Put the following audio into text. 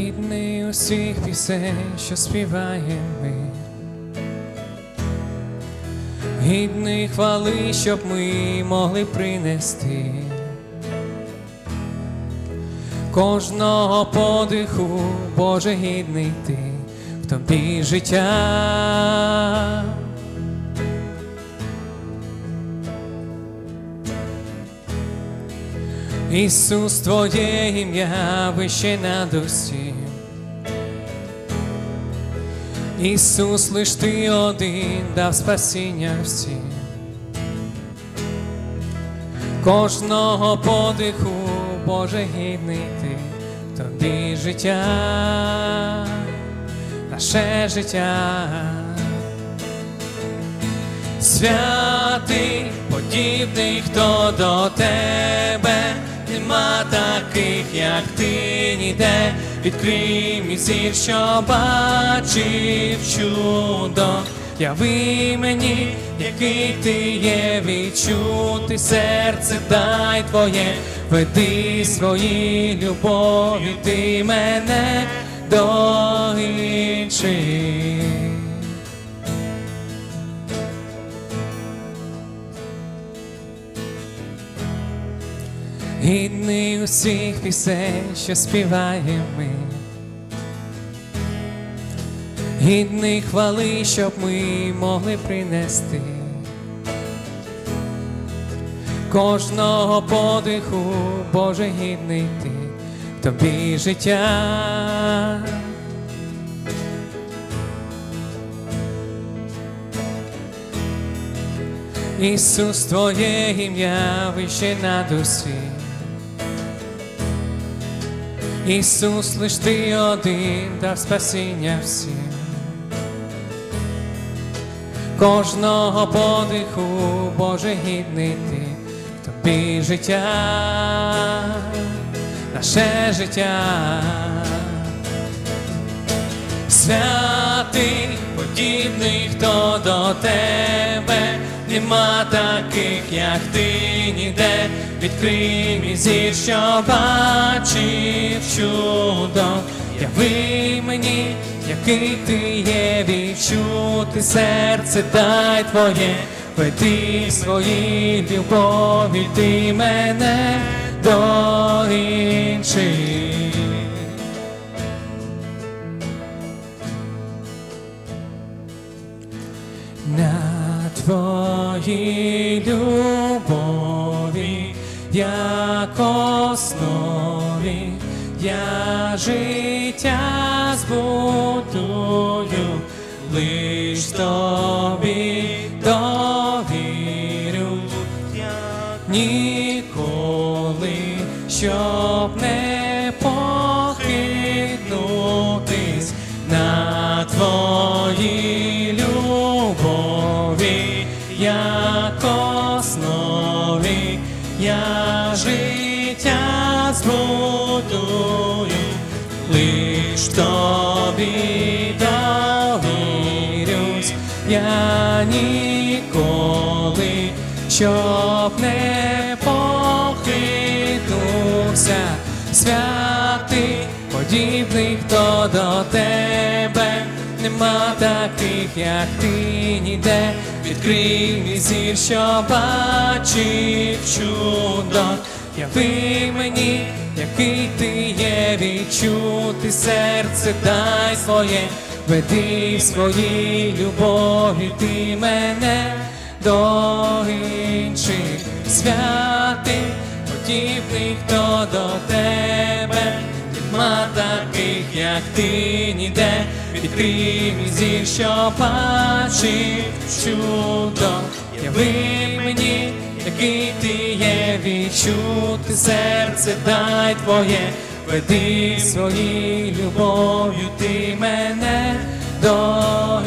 гідний усіх пісень, що співаємо ми. Гідний хвали, щоб ми могли принести. Кожного подиху, Боже, гідний ти, в тобі життя. Ісус, Твоє ім'я вище над усім. Ісус, лиш ти один дав спасіння всім. Кожного подиху, Боже, гідний ти, тобі життя, наше життя. Святий, подібний, хто до тебе, нема таких, як ти ніде. Відкрий мій зір, що бачив чудо, яви мені, який ти є, відчути серце, дай твоє, веди свої любові, ти мене до інших. Гідний усіх пісень, що співаємо ми. Гідний хвали, щоб ми могли принести. Кожного подиху, Боже, гідний ти, тобі життя. Ісус, Твоє ім'я вище над усім. Ісус, лиш ти один дав спасіння всім. Кожного подиху, Боже, гідний ти, тобі життя, наше життя. Святий, подібний, хто до тебе, нема таких, як ти ніде. Відкрий мій зір, що бачив чудо, яви мені, який ти є, відчути серце, дай твоє, веди свої любові, ти мене до інших. На твоїй любові, як основі, я життя збудую, лиш тобі довірю, ніколи, щоб не похитнутись на твоїй любові, як основі, я тобі довірюсь, я ніколи, щоб не похитнувся, святий, подібний, хто до тебе. Нема таких, як ти ніде, відкрий мій зір, що бачив чудо, яви мені, який ти є, відчути серце, дай своє, веди в своїй любові, ти мене до інших святих, подібний, хто до тебе. Нема таких, як ти ніде, відкрий мій зір, що бачив чудо, відчути серце, дай твоє, веди своїй любов'ю, ти мене до